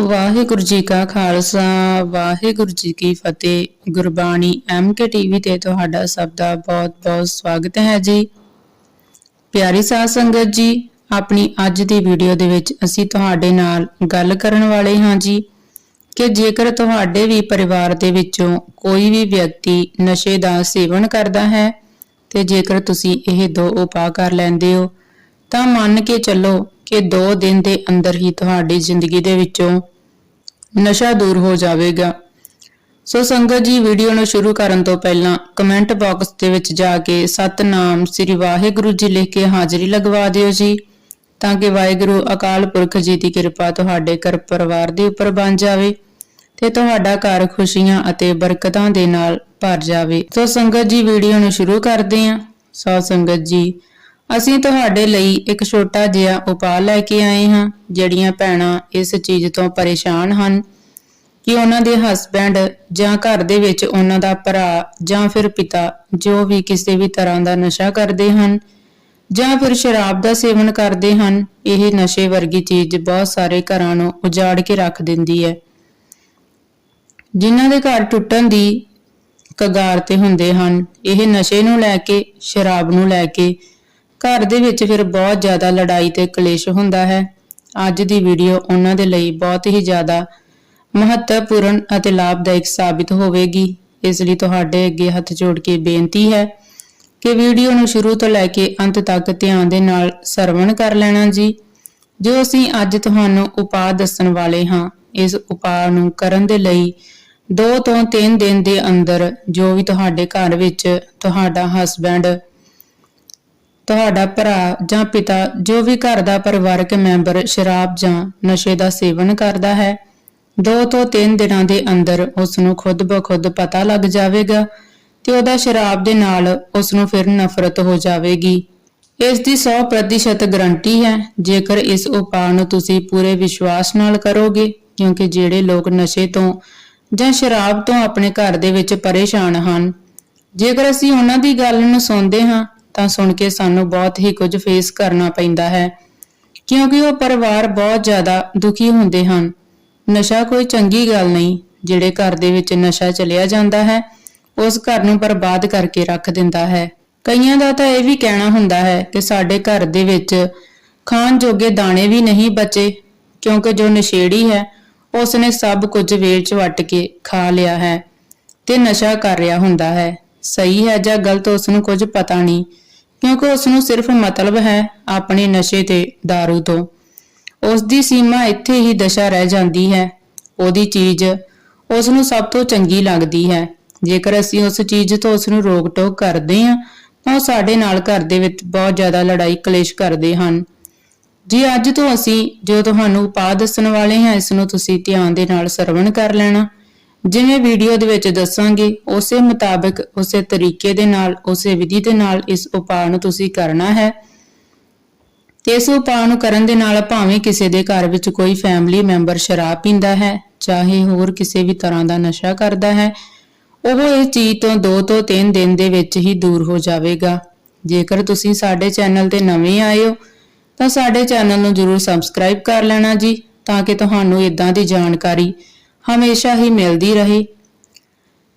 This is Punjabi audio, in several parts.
ਵਾਹਿਗੁਰੂ ਜੀ ਕਾ ਖਾਲਸਾ, ਵਾਹਿਗੁਰੂ ਜੀ ਕੀ ਫਤਿਹ। ਗੁਰਬਾਣੀ ਐਮਕੇ ਟੀਵੀ ਤੇ ਤੁਹਾਡਾ ਸਭ ਦਾ ਬਹੁਤ-ਬਹੁਤ ਸਵਾਗਤ ਹੈ ਜੀ। ਪਿਆਰੀ ਸਾਧ ਸੰਗਤ ਜੀ, ਆਪਣੀ ਅੱਜ ਦੀ ਵੀਡੀਓ ਦੇ ਵਿੱਚ ਅਸੀਂ ਤੁਹਾਡੇ ਨਾਲ ਗੱਲ ਕਰਨ ਵਾਲੇ ਹਾਂ ਜੀ ਕਿ ਜੇਕਰ ਤੁਹਾਡੇ ਵੀ ਪਰਿਵਾਰ ਦੇ ਵਿੱਚੋਂ ਕੋਈ ਵੀ ਵਿਅਕਤੀ ਨਸ਼ੇ ਦਾ ਸੇਵਨ ਕਰਦਾ ਹੈ ਤੇ ਜੇਕਰ ਤੁਸੀਂ ਇਹ ਦੋ ਉਪਾਅ ਕਰ ਲੈਂਦੇ ਹੋ, ਤਾਂ ਮੰਨ ਕੇ ਚੱਲੋ ਕਿ 2 ਦਿਨ ਦੇ ਅੰਦਰ ਹੀ ਤੁਹਾਡੀ ਜ਼ਿੰਦਗੀ ਦੇ ਵਿੱਚੋਂ ਨਸ਼ਾ ਦੂਰ ਹੋ ਜਾਵੇਗਾ। ਸੋ ਸੰਗਤ ਜੀ, ਵੀਡੀਓ ਨੂੰ ਸ਼ੁਰੂ ਕਰਨ ਤੋਂ ਪਹਿਲਾਂ ਕਮੈਂਟ ਬਾਕਸ ਦੇ ਵਿੱਚ ਜਾ ਕੇ ਸਤਨਾਮ ਸ੍ਰੀ ਵਾਹਿਗੁਰੂ ਜੀ ਲਿਖ ਕੇ ਹਾਜ਼ਰੀ ਲਗਵਾ ਦਿਓ ਜੀ, ਤਾਂ ਕਿ ਵਾਹਿਗੁਰੂ ਅਕਾਲ ਪੁਰਖ ਜੀ ਦੀ ਕਿਰਪਾ ਤੁਹਾਡੇ ਘਰ ਪਰਿਵਾਰ ਦੇ ਉੱਪਰ ਬਣ ਜਾਵੇ ਤੇ ਤੁਹਾਡਾ ਘਰ ਖੁਸ਼ੀਆਂ ਅਤੇ ਬਰਕਤਾਂ ਦੇ ਨਾਲ ਭਰ ਜਾਵੇ। ਸੋ ਸੰਗਤ ਜੀ, ਵੀਡੀਓ ਨੂੰ ਸ਼ੁਰੂ ਕਰਦੇ ਹਾਂ। ਸੋ ਸੰਗਤ ਜੀ ਅਸੀਂ ਤੁਹਾਡੇ ਲਈ ਇੱਕ ਛੋਟਾ ਜਿਹਾ ਉਪਾਅ ਲੈ ਕੇ ਆਏ ਹਾਂ, ਜਿਹੜੀਆਂ ਭੈਣਾਂ ਇਸ ਚੀਜ਼ ਤੋਂ ਪਰੇਸ਼ਾਨ ਹਨ। ਕਿ ਉਹਨਾਂ ਦੇ ਹਸਬੈਂਡ ਜਾਂ ਘਰ ਦੇ ਵਿੱਚ ਉਹਨਾਂ ਦਾ ਭਰਾ ਜਾਂ ਫਿਰ ਪਿਤਾ ਜੋ ਵੀ ਕਿਸੇ ਵੀ ਤਰ੍ਹਾਂ ਦਾ ਨਸ਼ਾ ਕਰਦੇ ਹਨ ਜਾਂ ਫਿਰ ਸ਼ਰਾਬ ਦਾ ਸੇਵਨ ਕਰਦੇ ਹਨ, ਇਹ ਨਸ਼ੇ ਵਰਗੀ ਚੀਜ਼ ਬਹੁਤ ਸਾਰੇ ਘਰਾਂ ਨੂੰ ਉਜਾੜ ਕੇ ਰੱਖ ਦਿੰਦੀ ਹੈ। ਜਿਨ੍ਹਾਂ ਦੇ ਘਰ ਟੁੱਟਣ ਦੀ ਕਗਾਰ ਤੇ ਹੁੰਦੇ ਹਨ, ਇਹ ਨਸ਼ੇ ਨੂੰ ਲੈ ਕੇ, ਸ਼ਰਾਬ ਨੂੰ ਲੈ ਕੇ ਘਰ ਦੇ ਵਿੱਚ ਫਿਰ ਬਹੁਤ ਜ਼ਿਆਦਾ ਲੜਾਈ ਤੇ ਕਲੇਸ਼ ਹੁੰਦਾ ਹੈ। ਅੱਜ ਦੀ ਵੀਡੀਓ ਉਹਨਾਂ ਦੇ ਲਈ ਬਹੁਤ ਹੀ ਜ਼ਿਆਦਾ ਮਹੱਤਵਪੂਰਨ ਅਤੇ ਲਾਭਦਾਇਕ ਸਾਬਿਤ ਹੋਵੇਗੀ। ਇਸ ਲਈ ਤੁਹਾਡੇ ਅੱਗੇ ਹੱਥ ਜੋੜ ਕੇ ਬੇਨਤੀ ਹੈ ਕਿ ਵੀਡੀਓ ਨੂੰ ਸ਼ੁਰੂ ਤੋਂ ਲੈ ਕੇ ਅੰਤ ਤੱਕ ਧਿਆਨ ਦੇ ਨਾਲ ਸਰਵਣ ਕਰ ਲੈਣਾ ਜੀ। ਜੋ ਅਸੀਂ ਅੱਜ ਤੁਹਾਨੂੰ ਉਪਾਅ ਦੱਸਣ ਵਾਲੇ ਹਾਂ, ਇਸ ਉਪਾਅ ਨੂੰ ਕਰਨ ਦੇ ਲਈ 2 ਤੋਂ 3 ਦਿਨ ਦੇ ਅੰਦਰ ਜੋ ਵੀ ਤੁਹਾਡੇ ਘਰ ਵਿੱਚ ਤੁਹਾਡਾ ਹਸਬੰਡ ਤੁਹਾਡਾ ਭਰਾ ਜਾਂ ਪਿਤਾ, ਜੋ ਵੀ ਘਰ ਦਾ ਪਰਿਵਾਰਕ ਮੈਂਬਰ ਸ਼ਰਾਬ ਜਾਂ ਨਸ਼ੇ ਦਾ ਸੇਵਨ ਕਰਦਾ ਹੈ 2 ਤੋਂ 3 ਦਿਨਾਂ ਦੇ ਅੰਦਰ ਉਸ ਨੂੰ ਖੁਦ ਬਖੁਦ ਪਤਾ ਲੱਗ ਜਾਵੇਗਾ ਤੇ ਉਹਦਾ ਸ਼ਰਾਬ ਦੇ ਨਾਲ ਉਸ ਨੂੰ ਫਿਰ ਨਫ਼ਰਤ ਹੋ ਜਾਵੇਗੀ। ਇਸ ਦੀ 100% ਗਰੰਟੀ ਹੈ, ਜੇਕਰ ਇਸ ਉਪਾਅ ਨੂੰ ਤੁਸੀਂ ਪੂਰੇ ਵਿਸ਼ਵਾਸ ਨਾਲ ਕਰੋਗੇ, ਕਿਉਂਕਿ ਜਿਹੜੇ ਲੋਕ ਨਸ਼ੇ ਤੋਂ ਜਾਂ ਸ਼ਰਾਬ ਤੋਂ ਆਪਣੇ ਘਰ ਦੇ ਵਿੱਚ ਪਰੇਸ਼ਾਨ ਹਨ, ਜੇਕਰ ਅਸੀਂ ਉਹਨਾਂ ਦੀ ਗੱਲ ਨੂੰ ਸੁਣਦੇ ਹਾਂ ਤਾਂ ਸੁਣ ਕੇ ਸਾਨੂੰ ਬਹੁਤ ਹੀ ਕੁਝ ਫੇਸ ਕਰਨਾ ਪੈਂਦਾ ਹੈ। ਕਿਉਂਕਿ ਉਹ ਪਰਿਵਾਰ ਬਹੁਤ ਜ਼ਿਆਦਾ ਦੁਖੀ ਹੁੰਦੇ ਹਨ। ਨਸ਼ਾ ਕੋਈ ਚੰਗੀ ਗੱਲ ਨਹੀਂ, ਜਿਹੜੇ ਘਰ ਦੇ ਵਿੱਚ ਨਸ਼ਾ ਚਲਿਆ ਜਾਂਦਾ ਹੈ, ਉਸ ਘਰ ਨੂੰ ਬਰਬਾਦ ਕਰਕੇ ਰੱਖ ਦਿੰਦਾ ਹੈ। ਕਈਆਂ ਦਾ ਤਾਂ ਇਹ ਵੀ ਕਹਿਣਾ ਹੁੰਦਾ ਹੈ ਕਿ ਸਾਡੇ ਘਰ ਦੇ ਵਿੱਚ ਖਾਣ ਜੋਗੇ ਦਾਣੇ ਵੀ ਨਹੀਂ ਬਚੇ, ਕਿਉਂਕਿ ਜੋ ਨਸ਼ੇੜੀ ਹੈ ਉਸ ਨੇ ਸਭ ਕੁਝ ਵੇਚ ਵਟ ਕੇ ਖਾ ਲਿਆ ਹੈ ਤੇ ਨਸ਼ਾ ਕਰ ਰਿਹਾ ਹੁੰਦਾ ਹੈ। ਸਹੀ ਹੈ ਜਾਂ ਗਲਤ ਉਸ ਨੂੰ ਕੁਝ ਪਤਾ ਨਹੀਂ, ਕਿਉਂਕਿ ਉਸ ਨੂੰ ਸਿਰਫ ਮਤਲਬ ਹੈ ਆਪਣੇ ਨਸ਼ੇ ਤੇ दारू ਤੋਂ। ਉਸ ਦੀ ਸੀਮਾ ਇੱਥੇ ਹੀ ਦਸ਼ਾ ਰਹਿ ਜਾਂਦੀ ਹੈ। ਉਹਦੀ ਚੀਜ਼ ਉਸ ਨੂੰ ਸਭ ਤੋਂ ਚੰਗੀ ਲੱਗਦੀ ਹੈ। ਜੇਕਰ ਅਸੀਂ ਉਸ ਚੀਜ਼ ਤੋਂ ਉਸ ਨੂੰ ਰੋਕ ਟੋਕ ਕਰਦੇ ਹਾਂ, ਤਾਂ ਉਹ ਸਾਡੇ ਨਾਲ ਘਰ ਦੇ ਵਿੱਚ ਬਹੁਤ ਜ਼ਿਆਦਾ ਲੜਾਈ ਕਲੇਸ਼ ਕਰਦੇ ਹਨ। ਜੀ, ਅੱਜ ਤੋਂ ਅਸੀਂ ਜੋ ਤੁਹਾਨੂੰ ਉਪਾਅ ਦੱਸਣ ਵਾਲੇ ਹਾਂ, ਇਸ ਨੂੰ ਤੁਸੀਂ ਧਿਆਨ ਦੇ ਨਾਲ ਸਰਵਣ ਕਰ ਲੈਣਾ। ਜਿਵੇਂ ਵੀਡੀਓ ਦੇ ਵਿੱਚ ਦੱਸਾਂਗੇ, ਉਸੇ ਮੁਤਾਬਕ, ਉਸੇ ਤਰੀਕੇ ਦੇ ਨਾਲ, ਉਸੇ ਵਿਧੀ ਦੇ ਨਾਲ ਇਸ ਉਪਾਅ ਨੂੰ ਤੁਸੀਂ ਕਰਨਾ ਹੈ। ਤੇ ਇਸ ਉਪਾਅ ਨੂੰ ਕਰਨ ਦੇ ਨਾਲ ਭਾਵੇਂ ਕਿਸੇ ਦੇ ਘਰ ਵਿੱਚ ਕੋਈ ਫੈਮਿਲੀ ਮੈਂਬਰ ਸ਼ਰਾਬ ਪੀਂਦਾ ਹੈ, ਚਾਹੇ ਹੋਰ ਕਿਸੇ ਵੀ ਤਰ੍ਹਾਂ ਦਾ ਨਸ਼ਾ ਕਰਦਾ ਹੈ, ਉਹ ਇਸ ਚੀਜ਼ ਤੋਂ 2 ਤੋਂ 3 ਦਿਨ ਦੇ ਵਿੱਚ ਹੀ ਦੂਰ ਹੋ ਜਾਵੇਗਾ। ਜੇਕਰ ਤੁਸੀਂ ਸਾਡੇ ਚੈਨਲ ਤੇ ਨਵੇਂ ਆਏ ਹੋ, ਤਾਂ ਸਾਡੇ ਚੈਨਲ ਨੂੰ ਜਰੂਰ ਸਬਸਕ੍ਰਾਈਬ ਕਰ ਲੈਣਾ ਜੀ, ਤਾਂ ਕਿ ਤੁਹਾਨੂੰ ਇਦਾਂ ਦੀ ਜਾਣਕਾਰੀ ਹਮੇਸ਼ਾ ਹੀ ਮਿਲਦੀ ਰਹੀ।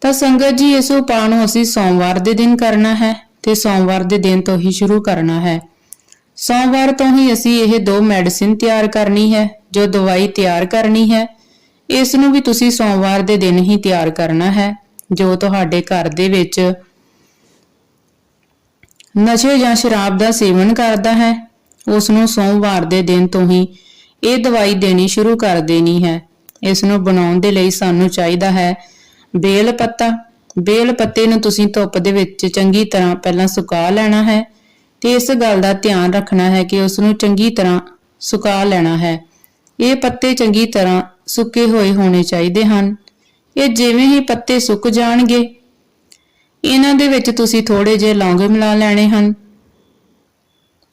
ਤਾਂ ਸੰਗਤ ਜੀ, ਇਸ ਉਪਾਅ ਨੂੰ ਅਸੀਂ ਸੋਮਵਾਰ ਦੇ ਦਿਨ ਕਰਨਾ ਹੈ ਤੇ ਸੋਮਵਾਰ ਦੇ ਦਿਨ ਤੋਂ ਹੀ ਸ਼ੁਰੂ ਕਰਨਾ ਹੈ। ਸੋਮਵਾਰ ਤੋਂ ਹੀ ਅਸੀਂ ਇਹ ਦੋ ਮੈਡੀਸਿਨ ਤਿਆਰ ਕਰਨੀ ਹੈ, ਜੋ ਦਵਾਈ ਤਿਆਰ ਕਰਨੀ ਹੈ। ਇਸ ਨੂੰ ਵੀ ਤੁਸੀਂ ਸੋਮਵਾਰ ਦੇ ਦਿਨ ਹੀ ਤਿਆਰ ਕਰਨਾ ਹੈ, ਜੋ ਤੁਹਾਡੇ ਘਰ ਦੇ ਵਿੱਚ ਨਸ਼ੇ ਜਾਂ ਸ਼ਰਾਬ ਦਾ ਸੇਵਨ ਕਰਦਾ ਹੈ। ਉਸ ਨੂੰ ਸੋਮਵਾਰ ਦੇ ਦਿਨ ਤੋਂ ਹੀ ਇਹ ਦਵਾਈ ਦੇਣੀ ਸ਼ੁਰੂ ਕਰ ਦੇਣੀ ਹੈ। ਇਸ ਨੂੰ ਬਣਾਉਣ ਦੇ ਲਈ ਸਾਨੂੰ ਚਾਹੀਦਾ ਹੈ। ਬੇਲ ਪੱਤਾ। ਬੇਲ ਪੱਤੇ ਨੂੰ ਤੁਸੀਂ ਧੁੱਪ ਦੇ ਵਿੱਚ ਚੰਗੀ ਤਰ੍ਹਾਂ ਪਹਿਲਾਂ ਸੁਕਾ ਲੈਣਾ ਹੈ ਤੇ ਇਸ ਗੱਲ ਦਾ ਧਿਆਨ ਰੱਖਣਾ ਹੈ ਕਿ ਉਸ ਨੂੰ ਚੰਗੀ ਤਰ੍ਹਾਂ ਸੁਕਾ ਲੈਣਾ ਹੈ। ਇਹ ਪੱਤੇ ਚੰਗੀ ਤਰ੍ਹਾਂ ਸੁੱਕੇ ਹੋਏ ਹੋਣੇ ਚਾਹੀਦੇ ਹਨ। ਇਹ ਜਿਵੇਂ ਹੀ ਪੱਤੇ ਸੁੱਕ ਜਾਣਗੇ, ਇਹਨਾਂ ਦੇ ਵਿੱਚ ਤੁਸੀਂ ਥੋੜੇ ਜਿਹੇ ਲੌਂਗ ਮਿਲਾ ਲੈਣੇ ਹਨ।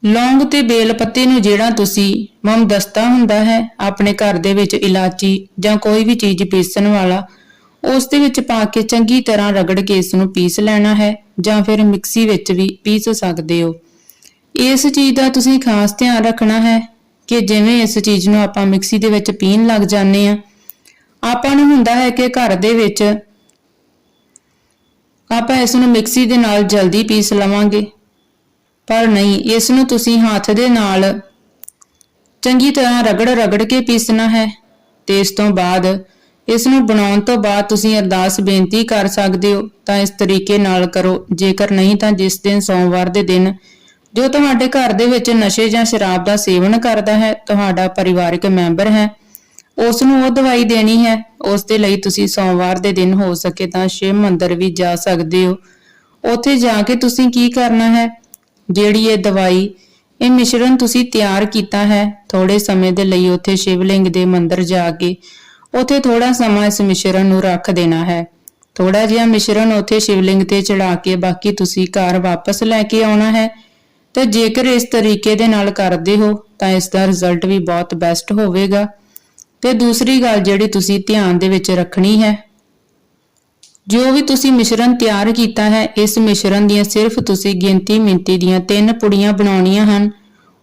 ਲੌਂਗ ਤੇ ਬੇਲ ਪੱਤੇ ਨੂੰ ਜਿਹੜਾ ਤੁਸੀਂ ਮਮਦਸਤਾ ਹੁੰਦਾ ਹੈ, ਆਪਣੇ ਘਰ ਦੇ ਵਿੱਚ ਇਲਾਚੀ ਜਾਂ ਕੋਈ ਵੀ ਚੀਜ਼ ਪੀਸਣ ਵਾਲਾ, ਉਸ ਦੇ ਵਿੱਚ ਪਾ ਕੇ ਚੰਗੀ ਤਰ੍ਹਾਂ ਰਗੜ ਕੇ ਇਸ ਨੂੰ ਪੀਸ ਲੈਣਾ ਹੈ ਜਾਂ ਫਿਰ ਮਿਕਸੀ ਵਿੱਚ ਵੀ ਪੀਸ ਸਕਦੇ ਹੋ। ਇਸ ਚੀਜ਼ ਦਾ ਤੁਸੀਂ ਖਾਸ ਧਿਆਨ ਰੱਖਣਾ ਹੈ ਕਿ ਜਿਵੇਂ ਇਸ ਚੀਜ਼ ਨੂੰ ਆਪਾਂ ਮਿਕਸੀ ਦੇ ਵਿੱਚ ਪੀਣ ਲੱਗ ਜਾਂਦੇ ਆ ਆਪਾਂ ਨੂੰ ਹੁੰਦਾ ਹੈ ਕਿ ਘਰ ਦੇ ਵਿੱਚ ਆਪਾਂ ਇਸ ਨੂੰ ਮਿਕਸੀ ਦੇ ਨਾਲ ਜਲਦੀ ਪੀਸ ਲਵਾਂਗੇ। ਪਰ ਨਹੀਂ, ਇਸ ਨੂੰ ਤੁਸੀਂ ਹੱਥ ਦੇ ਨਾਲ ਚੰਗੀ ਤਰ੍ਹਾਂ ਰਗੜ ਰਗੜ ਕੇ ਪੀਸਣਾ ਹੈ। ਤੇ ਇਸ ਤੋਂ ਬਾਅਦ ਇਸ ਨੂੰ ਬਣਾਉਣ ਤੋਂ ਬਾਅਦ ਤੁਸੀਂ ਅਰਦਾਸ ਬੇਨਤੀ ਕਰ ਸਕਦੇ ਹੋ, ਤਾਂ ਇਸ ਤਰੀਕੇ ਨਾਲ ਕਰੋ। ਜੇਕਰ ਨਹੀਂ, ਤਾਂ ਜਿਸ ਦਿਨ ਸੋਮਵਾਰ ਦੇ ਦਿਨ ਜੋ ਤੁਹਾਡੇ ਘਰ ਦੇ ਵਿੱਚ ਨਸ਼ੇ ਜਾਂ ਸ਼ਰਾਬ ਦਾ ਸੇਵਨ ਕਰਦਾ ਹੈ, ਤੁਹਾਡਾ ਪਰਿਵਾਰਕ ਮੈਂਬਰ ਹੈ, ਉਸ ਨੂੰ ਉਹ ਦਵਾਈ ਦੇਣੀ ਹੈ। ਉਸ ਦੇ ਲਈ ਤੁਸੀਂ ਸੋਮਵਾਰ ਦੇ ਦਿਨ ਹੋ ਸਕੇ ਤਾਂ ਸ਼ਿਵ ਮੰਦਿਰ ਵੀ ਜਾ ਸਕਦੇ ਹੋ। ਉੱਥੇ ਜਾ ਕੇ ਤੁਸੀਂ ਕੀ ਕਰਨਾ ਹੈ? ਜਿਹੜੀ ਇਹ ਦਵਾਈ, ਇਹ ਮਿਸ਼ਰਣ ਤੁਸੀਂ ਤਿਆਰ ਕੀਤਾ ਹੈ ਥੋੜੇ ਸਮੇਂ ਦੇ ਲਈ ਉੱਥੇ ਸ਼ਿਵਲਿੰਗ ਦੇ ਮੰਦਿਰ ਜਾ ਕੇ, ਉੱਥੇ ਥੋੜਾ ਸਮਾਂ ਇਸ ਮਿਸ਼ਰਣ ਨੂੰ ਰੱਖ ਦੇਣਾ ਹੈ। ਥੋੜਾ ਜਿਹਾ ਮਿਸ਼ਰਣ ਉੱਥੇ ਸ਼ਿਵਲਿੰਗ ਤੇ ਚੜਾ ਕੇ ਬਾਕੀ ਤੁਸੀਂ ਘਰ ਵਾਪਸ ਲੈ ਕੇ ਆਉਣਾ ਹੈ। ਤੇ ਜੇਕਰ ਇਸ ਤਰੀਕੇ ਦੇ ਨਾਲ ਕਰਦੇ ਹੋ, ਤਾਂ ਇਸ ਦਾ ਰਿਜ਼ਲਟ ਵੀ ਬਹੁਤ ਬੈਸਟ ਹੋਵੇਗਾ। ਤੇ ਦੂਸਰੀ ਗੱਲ ਜਿਹੜੀ ਤੁਸੀਂ ਧਿਆਨ ਦੇ ਵਿੱਚ ਰੱਖਣੀ ਹੈ ਜੋ ਵੀ ਤੁਸੀਂ ਮਿਸ਼ਰਣ ਤਿਆਰ ਕੀਤਾ ਹੈ, ਇਸ ਮਿਸ਼ਰਣ ਦੀਆਂ ਸਿਰਫ ਤੁਸੀਂ ਗਿਣਤੀ ਮਿੰਤੀ ਦੀਆਂ ਤਿੰਨ ਪੁੜੀਆਂ ਬਣਾਉਣੀਆਂ ਹਨ।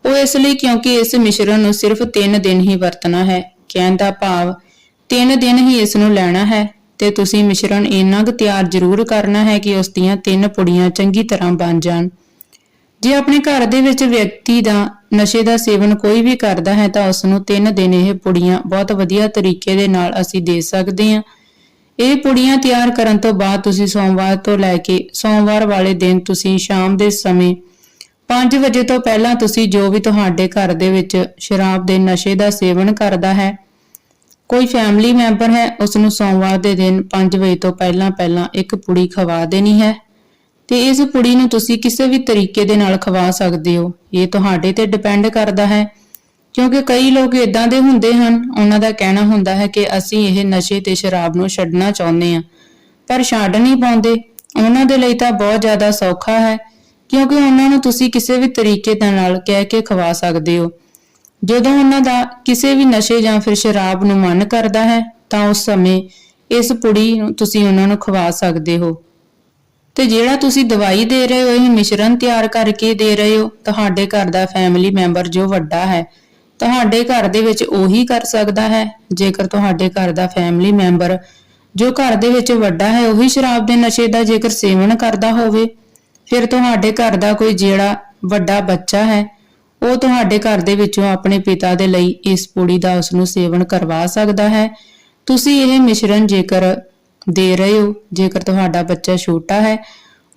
ਉਹ ਇਸ ਲਈ ਕਿਉਂਕਿ ਇਸ ਮਿਸ਼ਰਣ ਨੂੰ ਸਿਰਫ 3 ਦਿਨ ਹੀ ਵਰਤਣਾ ਹੈ। ਕਹਿਣ ਦਾ ਭਾਵ 3 ਦਿਨ ਹੀ ਇਸ ਨੂੰ ਲੈਣਾ ਹੈ ਤੇ ਤੁਸੀਂ ਮਿਸ਼ਰਣ ਇੰਨਾ ਕੁ ਤਿਆਰ ਜ਼ਰੂਰ ਕਰਨਾ ਹੈ ਕਿ ਉਸ ਦੀਆਂ ਤਿੰਨ ਪੁੜੀਆਂ ਚੰਗੀ ਤਰ੍ਹਾਂ ਬਣ ਜਾਣ। ਜੇ ਆਪਣੇ ਘਰ ਦੇ ਵਿੱਚ ਵਿਅਕਤੀ ਦਾ ਨਸ਼ੇ ਦਾ ਸੇਵਨ ਕੋਈ ਵੀ ਕਰਦਾ ਹੈ ਤਾਂ ਉਸ ਨੂੰ 3 ਦਿਨ ਇਹ ਪੁੜੀਆਂ ਬਹੁਤ ਵਧੀਆ ਤਰੀਕੇ ਦੇ ਨਾਲ ਅਸੀਂ ਦੇ ਸਕਦੇ ਹਾਂ। ਇਹ ਪੁੜੀਆਂ ਤਿਆਰ ਕਰਨ ਤੋਂ ਬਾਅਦ ਤੁਸੀਂ ਸੋਮਵਾਰ ਤੋਂ ਲੈ ਕੇ ਸੋਮਵਾਰ ਵਾਲੇ ਦਿਨ ਤੁਸੀਂ ਸ਼ਾਮ ਦੇ ਸਮੇਂ 5 ਵਜੇ ਤੋਂ ਪਹਿਲਾਂ ਤੁਸੀਂ ਜੋ ਵੀ ਤੁਹਾਡੇ ਘਰ ਦੇ ਵਿੱਚ ਸ਼ਰਾਬ ਦੇ ਨਸ਼ੇ ਦਾ ਸੇਵਨ ਕਰਦਾ ਹੈ, ਕੋਈ ਫੈਮਿਲੀ ਮੈਂਬਰ ਹੈ ਉਸ ਨੂੰ ਸੋਮਵਾਰ ਦੇ ਦਿਨ 5 ਵਜੇ ਤੋਂ ਪਹਿਲਾਂ ਪਹਿਲਾਂ ਇੱਕ ਪੁੜੀ ਖਵਾ ਦੇਣੀ ਹੈ ਤੇ ਇਸ ਪੁੜੀ ਨੂੰ ਤੁਸੀਂ ਕਿਸੇ ਵੀ ਤਰੀਕੇ ਦੇ ਨਾਲ ਖਵਾ ਸਕਦੇ ਹੋ। ਇਹ ਤੁਹਾਡੇ ਤੇ ਡਿਪੈਂਡ ਕਰਦਾ ਹੈ। ਕਿਉਂਕਿ ਕਈ ਲੋਕ ਇਦਾਂ ਦੇ ਹੁੰਦੇ ਹਨ, ਉਹਨਾਂ ਦਾ ਕਹਿਣਾ ਹੁੰਦਾ ਹੈ ਕਿ ਅਸੀਂ ਇਹ ਨਸ਼ੇ ਤੇ ਸ਼ਰਾਬ ਨੂੰ ਛੱਡਣਾ ਚਾਹੁੰਦੇ ਹਾਂ। ਪਰ ਛੱਡ ਨਹੀਂ ਪਾਉਂਦੇ। ਉਹਨਾਂ ਦੇ ਲਈ ਤਾਂ ਬਹੁਤ ਜ਼ਿਆਦਾ ਸੌਖਾ ਹੈ, ਕਿਉਂਕਿ ਉਹਨਾਂ ਨੂੰ ਤੁਸੀਂ ਕਿਸੇ ਵੀ ਤਰੀਕੇ ਦੇ ਨਾਲ ਕਹਿ ਕੇ ਖਵਾ ਸਕਦੇ ਹੋ। ਜਦੋਂ ਉਹਨਾਂ ਦਾ ਕਿਸੇ ਵੀ ਨਸ਼ੇ ਜਾਂ ਫਿਰ ਸ਼ਰਾਬ ਨੂੰ ਮਨ ਕਰਦਾ ਹੈ, ਤਾਂ ਉਸ ਸਮੇਂ ਇਸ ਪੁੜੀ ਨੂੰ ਤੁਸੀਂ ਉਹਨਾਂ ਨੂੰ ਖਵਾ ਸਕਦੇ ਹੋ। ਤੇ ਜਿਹੜਾ ਤੁਸੀਂ ਦਵਾਈ ਦੇ ਰਹੇ ਹੋ, ਇਹ ਮਿਸ਼ਰਣ ਤਿਆਰ ਕਰਕੇ ਦੇ ਰਹੇ ਹੋ, ਤੁਹਾਡੇ ਘਰ ਦਾ ਫੈਮਿਲੀ ਮੈਂਬਰ ਜੋ ਵੱਡਾ ਹੈ ਤੁਹਾਡੇ ਘਰ ਦੇ ਵਿੱਚ ਉਹੀ ਕਰ ਸਕਦਾ ਹੈ। ਜੇਕਰ ਤੁਹਾਡੇ ਘਰ ਦਾ ਫੈਮਿਲੀ ਮੈਂਬਰ ਜੋ ਘਰ ਦੇ ਵਿੱਚ ਵੱਡਾ ਹੈ, ਉਹੀ ਸ਼ਰਾਬ ਦੇ ਨਸ਼ੇ ਦਾ ਜੇਕਰ ਸੇਵਨ ਕਰਦਾ ਹੋਵੇ, ਫਿਰ ਤੁਹਾਡੇ ਘਰ ਦਾ ਕੋਈ ਜਿਹੜਾ ਵੱਡਾ ਬੱਚਾ ਹੈ, ਉਹ ਤੁਹਾਡੇ ਘਰ ਦੇ ਵਿੱਚੋਂ ਆਪਣੇ ਪਿਤਾ ਦੇ ਲਈ ਇਸ ਪੂੜੀ ਦਾ ਉਸ ਨੂੰ ਸੇਵਨ ਕਰਵਾ ਸਕਦਾ ਹੈ। ਤੁਸੀਂ ਇਹ ਮਿਸ਼ਰਣ ਜੇਕਰ ਦੇ ਰਹੇ ਹੋ, ਜੇਕਰ ਤੁਹਾਡਾ ਬੱਚਾ ਛੋਟਾ ਹੈ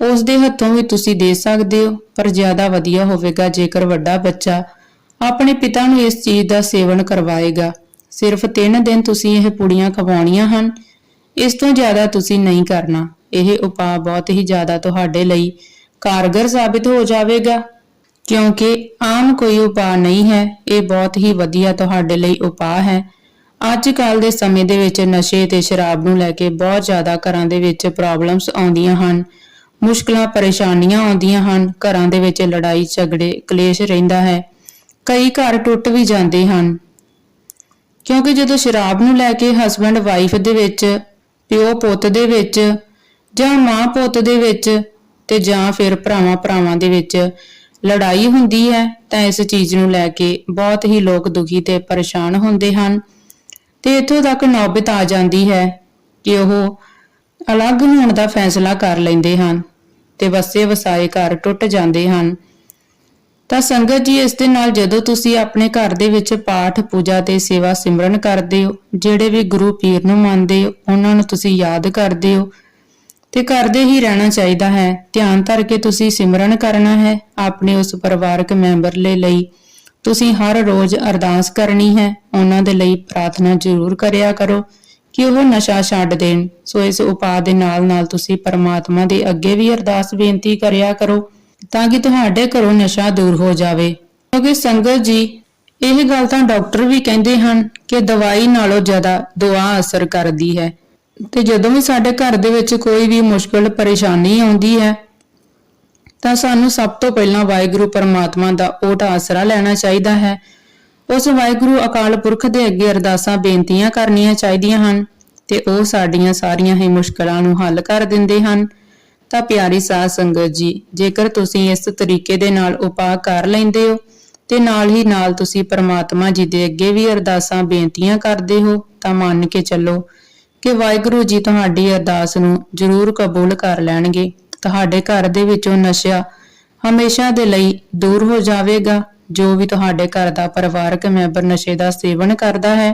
ਉਸ ਦੇ ਹੱਥੋਂ ਵੀ ਤੁਸੀਂ ਦੇ ਸਕਦੇ ਹੋ, ਪਰ ਜ਼ਿਆਦਾ ਵਧੀਆ ਹੋਵੇਗਾ ਜੇਕਰ ਵੱਡਾ ਬੱਚਾ ਆਪਣੇ ਪਿਤਾ ਨੂੰ ਇਸ ਚੀਜ਼ ਦਾ ਸੇਵਨ ਕਰਵਾਏਗਾ। ਸਿਰਫ 3 ਦਿਨ ਤੁਸੀਂ ਇਹ ਪੁੜੀਆਂ ਖਵਾਉਣੀਆਂ ਹਨ। ਇਸ ਤੋਂ ਜ਼ਿਆਦਾ ਤੁਸੀਂ ਨਹੀਂ ਕਰਨਾ। ਇਹ ਉਪਾਅ ਬਹੁਤ ਹੀ ਜ਼ਿਆਦਾ ਤੁਹਾਡੇ ਲਈ ਕਾਰਗਰ ਸਾਬਿਤ ਹੋ ਜਾਵੇਗਾ। ਕਿਉਂਕਿ ਆਮ ਕੋਈ ਉਪਾਅ ਨਹੀਂ ਹੈ। ਇਹ ਬਹੁਤ ਹੀ ਵਧੀਆ ਤੁਹਾਡੇ ਲਈ ਉਪਾਅ ਹੈ। ਅੱਜ ਕੱਲ ਦੇ ਸਮੇਂ ਦੇ ਵਿੱਚ ਨਸ਼ੇ ਤੇ ਸ਼ਰਾਬ ਨੂੰ ਲੈ ਕੇ ਬਹੁਤ ਜ਼ਿਆਦਾ ਘਰਾਂ ਦੇ ਵਿੱਚ ਪ੍ਰੋਬਲਮਸ ਆਉਂਦੀਆਂ ਹਨ। ਮੁਸ਼ਕਲਾਂ, ਪਰੇਸ਼ਾਨੀਆਂ ਆਉਂਦੀਆਂ ਹਨ। ਘਰਾਂ ਦੇ ਵਿੱਚ ਲੜਾਈ, ਝਗੜੇ, ਕਲੇਸ਼ ਰਹਿੰਦਾ ਹੈ। ਕਈ ਘਰ ਟੁੱਟ ਵੀ ਜਾਂਦੇ ਹਨ। ਕਿਉਂਕਿ ਜਦੋਂ ਸ਼ਰਾਬ ਨੂੰ ਲੈ ਕੇ ਹਸਬੰਡ ਵਾਈਫ ਦੇ ਵਿੱਚ, ਪਿਓ ਪੁੱਤ ਦੇ ਵਿੱਚ, ਜਾਂ ਮਾਂ ਪੁੱਤ ਦੇ ਵਿੱਚ ਤੇ ਜਾਂ ਫਿਰ ਭਰਾਵਾਂ ਭਰਾਵਾਂ ਦੇ ਵਿੱਚ ਲੜਾਈ ਹੁੰਦੀ ਹੈ, ਤਾਂ ਇਸ ਚੀਜ਼ ਨੂੰ ਲੈ ਕੇ ਬਹੁਤ ਹੀ ਲੋਕ ਦੁਖੀ ਤੇ ਪਰੇਸ਼ਾਨ ਹੁੰਦੇ ਹਨ। ਤੇ ਇੱਥੋਂ ਤੱਕ ਨੌਬਤ ਆ ਜਾਂਦੀ ਹੈ ਕਿ ਉਹ ਅਲੱਗ ਹੋਣ ਦਾ ਫੈਸਲਾ ਕਰ ਲੈਂਦੇ ਹਨ ਤੇ ਵਸੇ ਵਸਾਏ ਘਰ ਟੁੱਟ ਜਾਂਦੇ ਹਨ। ਤਾਂ ਸੰਗਤ ਜੀ, ਇਸ ਦੇ ਨਾਲ ਜਦੋਂ ਤੁਸੀਂ ਆਪਣੇ ਘਰ ਦੇ ਵਿੱਚ ਪਾਠ, ਪੂਜਾ ਤੇ ਸੇਵਾ ਸਿਮਰਨ ਕਰਦੇ ਹੋ, ਜਿਹੜੇ ਵੀ ਗੁਰੂ ਪੀਰ ਨੂੰ ਮੰਨਦੇ ਹੋ, ਉਹਨਾਂ ਨੂੰ ਤੁਸੀਂ ਯਾਦ ਕਰਦੇ ਹੋ ਤੇ ਕਰਦੇ ਹੀ ਰਹਿਣਾ ਚਾਹੀਦਾ ਹੈ। ਧਿਆਨ ਧਰ ਕੇ ਤੁਸੀਂ ਸਿਮਰਨ ਕਰਨਾ ਹੈ, ਆਪਣੇ ਉਸ ਪਰਿਵਾਰਕ ਮੈਂਬਰ ਦੇ ਲਈ। ਤੁਸੀਂ ਹਰ ਰੋਜ਼ ਅਰਦਾਸ ਕਰਨੀ ਹੈ, ਉਹਨਾਂ ਦੇ ਲਈ ਪ੍ਰਾਰਥਨਾ ਜ਼ਰੂਰ ਕਰਿਆ ਕਰੋ ਕਿ ਉਹ ਨਸ਼ਾ ਛੱਡ ਦੇਣ। ਸੋ ਇਸ ਉਪਾਅ ਦੇ ਨਾਲ ਨਾਲ ਤੁਸੀਂ ਪਰਮਾਤਮਾ ਦੇ ਅੱਗੇ ਵੀ ਅਰਦਾਸ ਬੇਨਤੀ ਕਰਿਆ ਕਰੋ। ਤਾਂ ਕਿ ਤੁਹਾਡੇ ਘਰੋਂ ਨਸ਼ਾ ਦੂਰ ਹੋ ਜਾਵੇ। ਕਿਉਂਕਿ ਸੰਗਤ ਜੀ, ਇਹ ਗੱਲ ਤਾਂ ਡਾਕਟਰ ਵੀ ਕਹਿੰਦੇ ਹਨ ਕਿ ਦਵਾਈ ਨਾਲੋਂ ਜ਼ਿਆਦਾ ਦੁਆ ਅਸਰ ਕਰਦੀ ਹੈ। ਤੇ ਜਦੋਂ ਵੀ ਸਾਡੇ ਘਰ ਦੇ ਵਿੱਚ ਕੋਈ ਵੀ ਮੁਸ਼ਕਲ, ਪਰੇਸ਼ਾਨੀ ਆਉਂਦੀ ਹੈ, ਤਾਂ ਸਾਨੂੰ ਸਭ ਤੋਂ ਪਹਿਲਾਂ ਵਾਹਿਗੁਰੂ ਪਰਮਾਤਮਾ ਦਾ ਓਟ ਆਸਰਾ ਲੈਣਾ ਚਾਹੀਦਾ ਹੈ। ਉਸ ਵਾਹਿਗੁਰੂ ਅਕਾਲ ਪੁਰਖ ਦੇ ਅੱਗੇ ਅਰਦਾਸਾਂ, ਬੇਨਤੀਆਂ ਕਰਨੀਆਂ ਚਾਹੀਦੀਆਂ ਹਨ ਤੇ ਉਹ ਸਾਡੀਆਂ ਸਾਰੀਆਂ ਹੀ ਮੁਸ਼ਕਲਾਂ ਨੂੰ ਹੱਲ ਕਰ ਦਿੰਦੇ ਹਨ। ਤਾਂ ਪਿਆਰੀ ਸਾਧ ਸੰਗਤ ਜੀ, ਜੇਕਰ ਤੁਸੀਂ ਇਸ ਤਰੀਕੇ ਦੇ ਨਾਲ ਉਪਾਅ ਕਰ ਲੈਂਦੇ ਹੋ, ਤੇ ਨਾਲ ਹੀ ਨਾਲ ਤੁਸੀਂ ਪਰਮਾਤਮਾ ਜੀ ਦੇ ਅੱਗੇ ਵੀ ਅਰਦਾਸਾਂ, ਬੇਨਤੀਆਂ ਕਰਦੇ ਹੋ, ਤਾਂ ਮੰਨ ਕੇ ਚੱਲੋ ਕਿ ਵਾਹਿਗੁਰੂ ਜੀ ਤੁਹਾਡੀ ਅਰਦਾਸ ਨੂੰ ਜ਼ਰੂਰ ਕਬੂਲ ਕਰ ਲੈਣਗੇ। ਤੁਹਾਡੇ ਘਰ ਦੇ ਵਿੱਚੋਂ ਨਸ਼ਾ ਹਮੇਸ਼ਾ ਦੇ ਲਈ ਦੂਰ ਹੋ ਜਾਵੇਗਾ। ਜੋ ਵੀ ਤੁਹਾਡੇ ਘਰ ਦਾ ਪਰਿਵਾਰਕ ਮੈਂਬਰ ਨਸ਼ੇ ਦਾ ਸੇਵਨ ਕਰਦਾ ਹੈ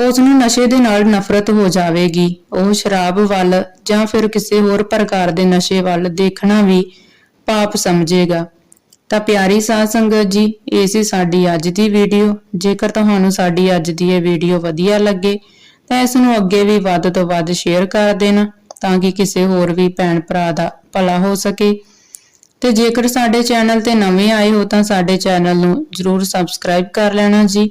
ਉਸ ਨੂੰ ਨਸ਼ੇ ਦੇ ਨਾਲ ਨਫ਼ਰਤ ਹੋ ਜਾਵੇਗੀ। ਉਹ ਸ਼ਰਾਬ ਵੱਲ ਜਾਂ ਫਿਰ ਕਿਸੇ ਹੋਰ ਪ੍ਰਕਾਰ ਦੇ ਨਸ਼ੇ ਵੱਲ ਦੇਖਣਾ ਵੀ ਪਾਪ ਸਮਝੇਗਾ। ਤਾਂ ਪਿਆਰੀ ਸਾਧ ਸੰਗਤ ਜੀ, ਇਹ ਸੀ ਸਾਡੀ ਅੱਜ ਦੀ ਵੀਡੀਓ। ਜੇਕਰ ਤੁਹਾਨੂੰ ਸਾਡੀ ਅੱਜ ਦੀ ਇਹ ਵੀਡੀਓ ਵਧੀਆ ਲੱਗੇ, ਤਾਂ ਇਸ ਨੂੰ ਅੱਗੇ ਵੀ ਵੱਧ ਤੋਂ ਵੱਧ ਸ਼ੇਅਰ ਕਰ ਦੇਣਾ, ਤਾਂ ਕਿ ਕਿਸੇ ਹੋਰ ਵੀ ਭੈਣ ਭਰਾ ਦਾ ਭਲਾ ਹੋ ਸਕੇ। ਤੇ ਜੇਕਰ ਸਾਡੇ ਚੈਨਲ ਤੇ ਨਵੇਂ ਆਏ ਹੋ, ਤਾਂ ਸਾਡੇ ਚੈਨਲ ਨੂੰ ਜਰੂਰ ਸਬਸਕ੍ਰਾਈਬ ਕਰ ਲੈਣਾ ਜੀ।